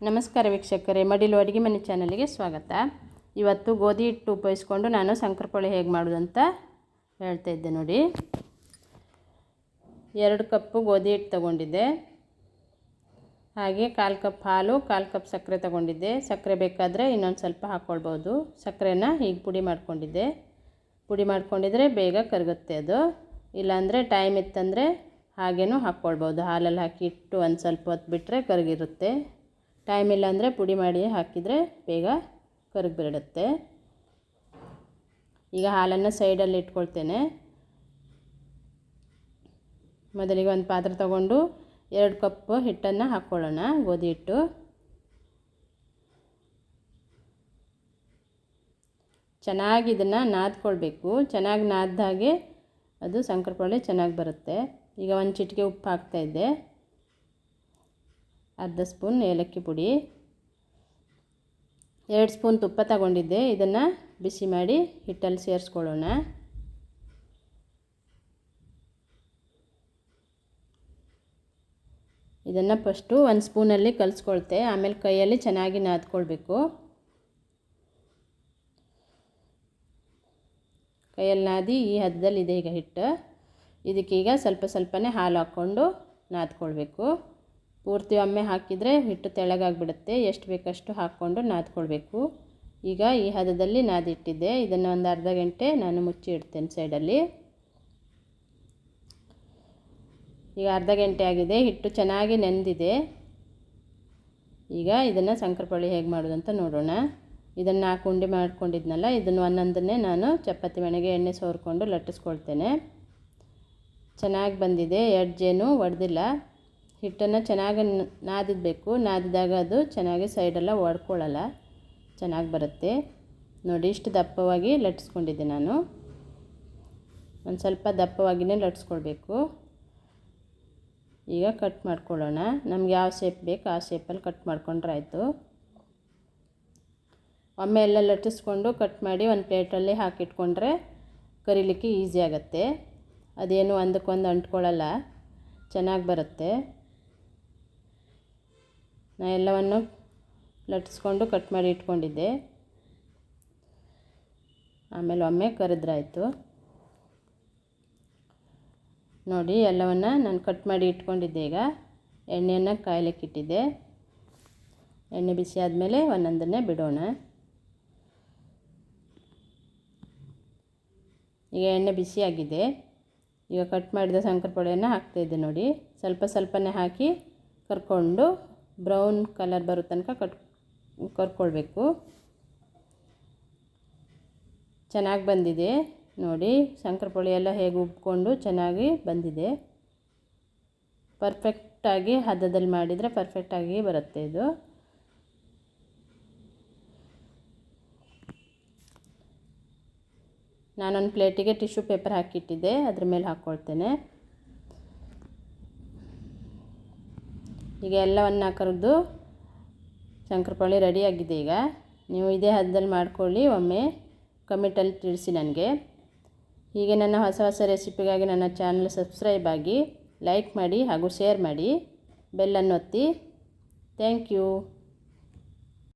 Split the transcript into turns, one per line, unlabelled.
ನಮಸ್ಕಾರ ವೀಕ್ಷಕರೇ, ಮಡಿಲು ಅಡುಗೆ ಮನೆ ಚಾನಲಿಗೆ ಸ್ವಾಗತ. ಇವತ್ತು ಗೋಧಿ ಹಿಟ್ಟು ಉಪಯೋಗಿಸ್ಕೊಂಡು ನಾನು ಸಂಕ್ರಪೊಳೆ ಹೇಗೆ ಮಾಡೋದು ಅಂತ ಹೇಳ್ತಾ ಇದ್ದೆ ನೋಡಿ. ಎರಡು ಕಪ್ಪು ಗೋಧಿ ಹಿಟ್ಟು ತಗೊಂಡಿದ್ದೆ. ಹಾಗೆ ಕಾಲು ಕಪ್ ಹಾಲು, ಕಾಲು ಕಪ್ ಸಕ್ಕರೆ ತಗೊಂಡಿದ್ದೆ. ಸಕ್ಕರೆ ಬೇಕಾದರೆ ಇನ್ನೊಂದು ಸ್ವಲ್ಪ ಹಾಕ್ಕೊಳ್ಬೋದು ಸಕ್ಕರೆನ ಹೀಗೆ ಪುಡಿ ಮಾಡ್ಕೊಂಡಿದ್ದೆ. ಪುಡಿ ಮಾಡ್ಕೊಂಡಿದ್ರೆ ಬೇಗ ಕರಗುತ್ತೆ ಅದು. ಇಲ್ಲಾಂದರೆ ಟೈಮ್ ಇತ್ತಂದರೆ ಹಾಗೇನೂ ಹಾಕ್ಕೊಳ್ಬೋದು ಹಾಲಲ್ಲಿ ಹಾಕಿ ಇಟ್ಟು ಒಂದು ಸ್ವಲ್ಪ ಹೊತ್ತು ಬಿಟ್ಟರೆ ಕರಗಿರುತ್ತೆ. ಟೈಮ್ ಇಲ್ಲ ಅಂದರೆ ಪುಡಿ ಮಾಡಿ ಹಾಕಿದರೆ ಬೇಗ ಕರಗಿಬಿಡುತ್ತೆ. ಈಗ ಹಾಲನ್ನು ಸೈಡಲ್ಲಿ ಇಟ್ಕೊಳ್ತೇನೆ. ಮೊದಲಿಗೆ ಒಂದು ಪಾತ್ರೆ ತಗೊಂಡು ಎರಡು ಕಪ್ ಹಿಟ್ಟನ್ನು ಹಾಕ್ಕೊಳ್ಳೋಣ, ಗೋಧಿ ಹಿಟ್ಟು. ಚೆನ್ನಾಗಿ ಇದನ್ನು ನಾದ್ಕೊಳ್ಬೇಕು. ಚೆನ್ನಾಗಿ ನಾದ್ದಾಗೆ ಅದು ಸಂಕ್ರಪಳ್ಳಿ ಚೆನ್ನಾಗಿ ಬರುತ್ತೆ. ಈಗ ಒಂದು ಚಿಟಿಕೆ ಉಪ್ಪು ಹಾಕ್ತಾಯಿದ್ದೆ ಅರ್ಧ ಸ್ಪೂನ್ ಏಲಕ್ಕಿ ಪುಡಿ, ಎರಡು ಸ್ಪೂನ್ ತುಪ್ಪ ತಗೊಂಡಿದ್ದೆ. ಇದನ್ನು ಬಿಸಿ ಮಾಡಿ ಹಿಟ್ಟಲ್ಲಿ ಸೇರಿಸ್ಕೊಳ್ಳೋಣ. ಇದನ್ನು ಫಸ್ಟು ಒಂದು ಸ್ಪೂನಲ್ಲಿ ಕಲಿಸ್ಕೊಳ್ತೆ. ಆಮೇಲೆ ಕೈಯಲ್ಲಿ ಚೆನ್ನಾಗಿ ನಾದ್ಕೊಳ್ಬೇಕು. ಕೈಯಲ್ಲಿ ನಾದಿ ಈ ಹದ್ದಲ್ಲಿದೆ ಈಗ ಹಿಟ್ಟು. ಇದಕ್ಕೀಗ ಸ್ವಲ್ಪ ಸ್ವಲ್ಪನೇ ಹಾಲು ಹಾಕ್ಕೊಂಡು ನಾದ್ಕೊಳ್ಬೇಕು. ಪೂರ್ತಿ ಒಮ್ಮೆ ಹಾಕಿದರೆ ಹಿಟ್ಟು ತೆಳಗಾಗ್ಬಿಡುತ್ತೆ. ಎಷ್ಟು ಬೇಕಷ್ಟು ಹಾಕ್ಕೊಂಡು ನಾದ್ಕೊಳ್ಬೇಕು. ಈಗ ಈ ಹದದಲ್ಲಿ ನಾದಿಟ್ಟಿದ್ದೆ. ಇದನ್ನು ಒಂದು ಅರ್ಧ ಗಂಟೆ ನಾನು ಮುಚ್ಚಿ ಇಡ್ತೇನೆ ಸೈಡಲ್ಲಿ. ಈಗ ಅರ್ಧ ಗಂಟೆ ಆಗಿದೆ. ಹಿಟ್ಟು ಚೆನ್ನಾಗಿ ನೆಂದಿದೆ. ಈಗ ಇದನ್ನು ಸಂಕ್ರಪಳ್ಳಿ ಹೇಗೆ ಮಾಡೋದು ಅಂತ ನೋಡೋಣ. ಇದನ್ನು ನಾಲ್ಕು ಉಂಡೆ ಮಾಡ್ಕೊಂಡಿದ್ನಲ್ಲ, ಇದನ್ನು ಒಂದೊಂದನ್ನೇ ನಾನು ಚಪಾತಿ ಮನೆಗೆ ಎಣ್ಣೆ ಸೋರ್ಕೊಂಡು ಲಟ್ಟಿಸ್ಕೊಳ್ತೇನೆ. ಚೆನ್ನಾಗಿ ಬಂದಿದೆ. ಎಡ್ಜೇನು ಒಡೆದಿಲ್ಲ. ಹಿಟ್ಟನ್ನು ಚೆನ್ನಾಗಿ ನಾದಿದಬೇಕು ನಾದಿದಾಗ ಅದು ಚೆನ್ನಾಗಿ ಸೈಡೆಲ್ಲ ಒಡ್ಕೊಳ್ಳಲ್ಲ. ಚೆನ್ನಾಗಿ ಬರುತ್ತೆ. ನೋಡಿ, ಇಷ್ಟು ದಪ್ಪವಾಗಿ ಲಟ್ಸ್ಕೊಂಡಿದ್ದೆ ನಾನು. ಒಂದು ಸ್ವಲ್ಪ ದಪ್ಪವಾಗಿಯೇ ಲಟ್ಸ್ಕೊಳ್ಬೇಕು ಈಗ ಕಟ್ ಮಾಡ್ಕೊಳ್ಳೋಣ. ನಮ್ಗೆ ಯಾವ ಶೇಪ್ ಬೇಕು ಆ ಶೇಪಲ್ಲಿ ಕಟ್ ಮಾಡ್ಕೊಂಡ್ರೆ ಆಯಿತು. ಒಮ್ಮೆ ಎಲ್ಲ ಲಟ್ಟಿಸ್ಕೊಂಡು ಕಟ್ ಮಾಡಿ ಒಂದು ಪ್ಲೇಟಲ್ಲಿ ಹಾಕಿಟ್ಕೊಂಡ್ರೆ ಕರಿಲಿಕ್ಕೆ ಈಸಿ ಆಗುತ್ತೆ. ಅದೇನು ಒಂದಕ್ಕೊಂದು ಅಂಟ್ಕೊಳ್ಳಲ್ಲ. ಚೆನ್ನಾಗಿ ಬರುತ್ತೆ. ನಾ ಎಲ್ಲವನ್ನು ಲಟ್ಟಿಸ್ಕೊಂಡು ಕಟ್ ಮಾಡಿ ಇಟ್ಕೊಂಡಿದ್ದೆ. ಆಮೇಲೆ ಒಮ್ಮೆ ಕರೆದ್ರಾಯಿತು. ನೋಡಿ, ಎಲ್ಲವನ್ನು ನಾನು ಕಟ್ ಮಾಡಿ ಇಟ್ಕೊಂಡಿದ್ದೆ ಈಗ. ಎಣ್ಣೆಯನ್ನು ಕಾಯ್ಲಿಕ್ಕೆ ಇಟ್ಟಿದ್ದೆ. ಎಣ್ಣೆ ಬಿಸಿ ಆದಮೇಲೆ ಒಂದೊಂದನ್ನೇ ಬಿಡೋಣ. ಈಗ ಎಣ್ಣೆ ಬಿಸಿಯಾಗಿದೆ ಈಗ ಕಟ್ ಮಾಡಿದ ಶಂಕರಪೊಳೆಯನ್ನು ಹಾಕ್ತಾಯಿದ್ದೆ ನೋಡಿ. ಸ್ವಲ್ಪ ಸ್ವಲ್ಪನೇ ಹಾಕಿ ಕರ್ಕೊಂಡು ಬ್ರೌನ್ ಕಲರ್ ಬರೋ ತನಕ ಕಟ್ ಕರ್ಕೊಳ್ಬೇಕು. ಚೆನ್ನಾಗಿ ಬಂದಿದೆ. ನೋಡಿ ಶಂಕರಪೊಳಿ ಎಲ್ಲ ಹೇಗೆ ಉಬ್ಕೊಂಡು ಚೆನ್ನಾಗಿ ಬಂದಿದೆ. ಪರ್ಫೆಕ್ಟಾಗಿ ಹದದಲ್ಲಿ ಮಾಡಿದರೆ ಪರ್ಫೆಕ್ಟಾಗಿ ಬರುತ್ತೆ ಇದು. ನಾನೊಂದು ಪ್ಲೇಟಿಗೆ ಟಿಶ್ಯೂ ಪೇಪರ್ ಹಾಕಿಟ್ಟಿದ್ದೆ. ಅದ್ರ ಮೇಲೆ ಹಾಕ್ಕೊಳ್ತೇನೆ ಈಗ ಎಲ್ಲವನ್ನು ಕರೆದು ಶಂಕರಪೊಳಿ ರೆಡಿಯಾಗಿದೆ ಈಗ. ನೀವು ಇದೇ ಹದದಲ್ಲಿ ಮಾಡ್ಕೊಳ್ಳಿ, ಒಮ್ಮೆ ಕಮೆಂಟಲ್ಲಿ ತಿಳಿಸಿ ನನಗೆ. ಹೀಗೆ ನನ್ನ ಹೊಸ ಹೊಸ ರೆಸಿಪಿಗಾಗಿ ನನ್ನ ಚಾನಲ್ ಸಬ್ಸ್ಕ್ರೈಬ್ ಆಗಿ ಲೈಕ್ ಮಾಡಿ ಹಾಗೂ ಶೇರ್ ಮಾಡಿ ಬೆಲ್ಲನ್ನು ಒತ್ತಿ. Thank you